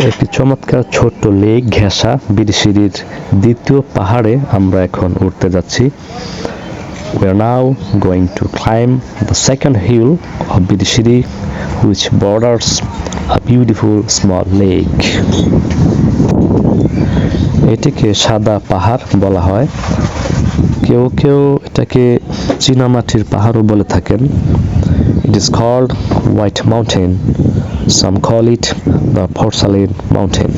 একটি চমৎকার ছোট্ট লেক ঘেঁষা বিরিশিরির দ্বিতীয় পাহাড়ে আমরা এখন উঠতে যাচ্ছি We are now going to climb the second hill of Bidishiri which borders a beautiful small lake. এটিকে সাদা পাহাড় বলা হয় কেউ কেউ এটাকে চীনামাটির পাহাড়ও বলে থাকেন It is called White Mountain. Some call it the Porcelain Mountain.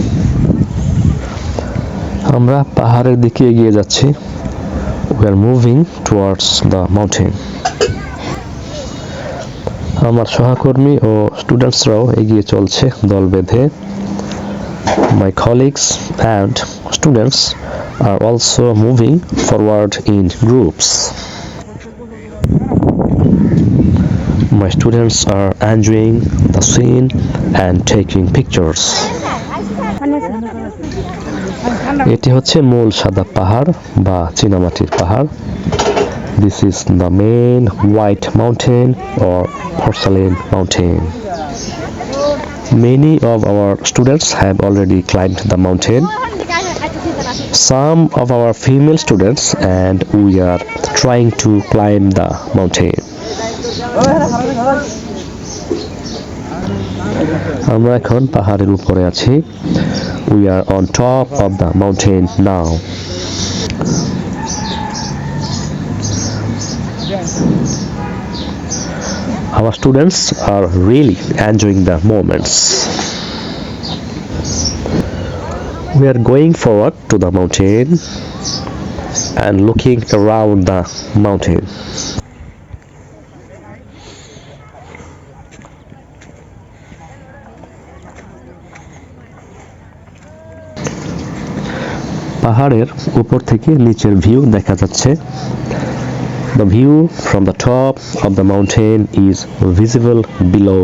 আমরা পাহাড়ের দিকে এগিয়ে যাচ্ছি We are moving towards the mountain. আমার সহকর্মী ও স্টুডেন্টসরাও এগিয়ে চলছে দল বেঁধে My colleagues and students are also moving forward in groups. My students are enjoying the scene and taking pictures. এটি হচ্ছে মূল সাদা পাহাড় বা চীনামাটির পাহাড় This is the main white mountain or porcelain mountain. Many of our students have already climbed the mountain. Some of our female students and we are trying to climb the mountain. আমরা এখন পাহাড়ের উপরে আছি We are on top of the mountain now. Our students are really enjoying the moments. We are going forward to the mountain and looking around the mountain. পাহাড়ের উপর থেকে নিচের view দেখা যাচ্ছে। The view from the top of the mountain is visible below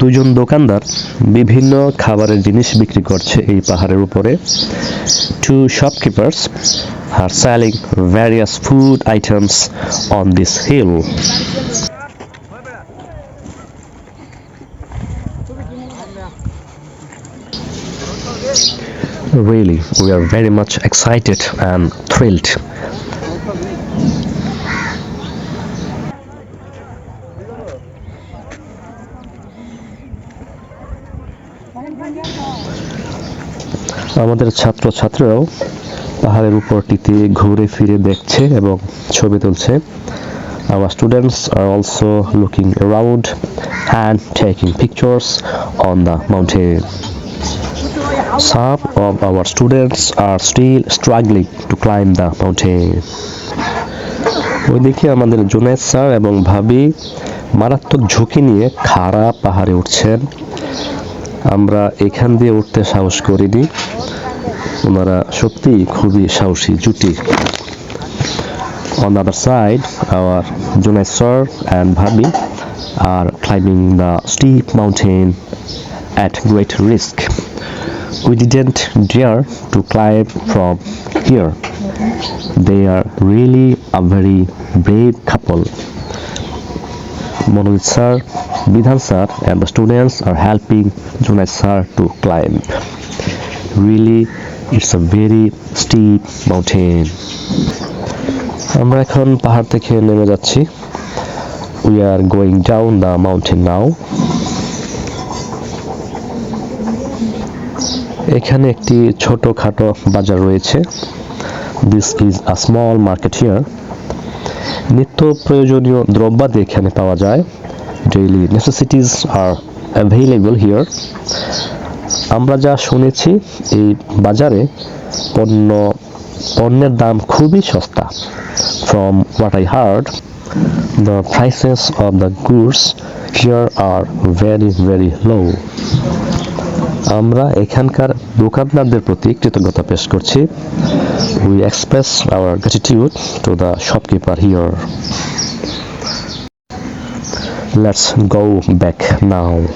দুজন দোকানদার বিভিন্ন খাবারের জিনিস বিক্রি করছে এই পাহাড়ের উপরে। Two shopkeepers are selling various food items on this hill Really, we are very much excited and thrilled আমাদের ছাত্র ছাত্রীরাও পাহাড়ের উপরটিতে ঘুরে ফিরে দেখছে এবং ছবি তুলছে। Our students are also looking around hand taking pictures on the mountain some of our students are still struggling to climb the mountain ওইদিকে আমাদের জুনেশ স্যার এবং ভাবি মারাত্মক ঝুঁকি নিয়ে খাড়া পাহাড়ে উঠছেন। আমরা এখান দিয়ে উঠতে সাহস করিনি। ওনারা সত্যি খুবই সাহসী, জুটি। On other side our Joneshwar and bhabhi are climbing the steep mountain at great risk we didn't dare to climb from here they are really a very brave couple Monojit sir, Bidhan sir and the students are helping Junai sir to climb. Really, it's a very steep mountain. আমরা এখন পাহাড় থেকে নেমে যাচ্ছি we are going down the mountain now এখানে একটি ছোটখাটো বাজার রয়েছে this is a small market here নিত্য প্রয়োজনীয় দ্রব্যাদি এখানে পাওয়া যায়। Daily necessities are available here আমরা যা শুনেছি, এই বাজারে পণ্য, পণ্যের দাম খুবই সস্তা। From what I heard the prices of the goods here are very very low আমরা এখানকার দোকানদারদের প্রতি কৃতজ্ঞতা পেশ করছি। We express our gratitude to the shopkeeper here. Let's go back now.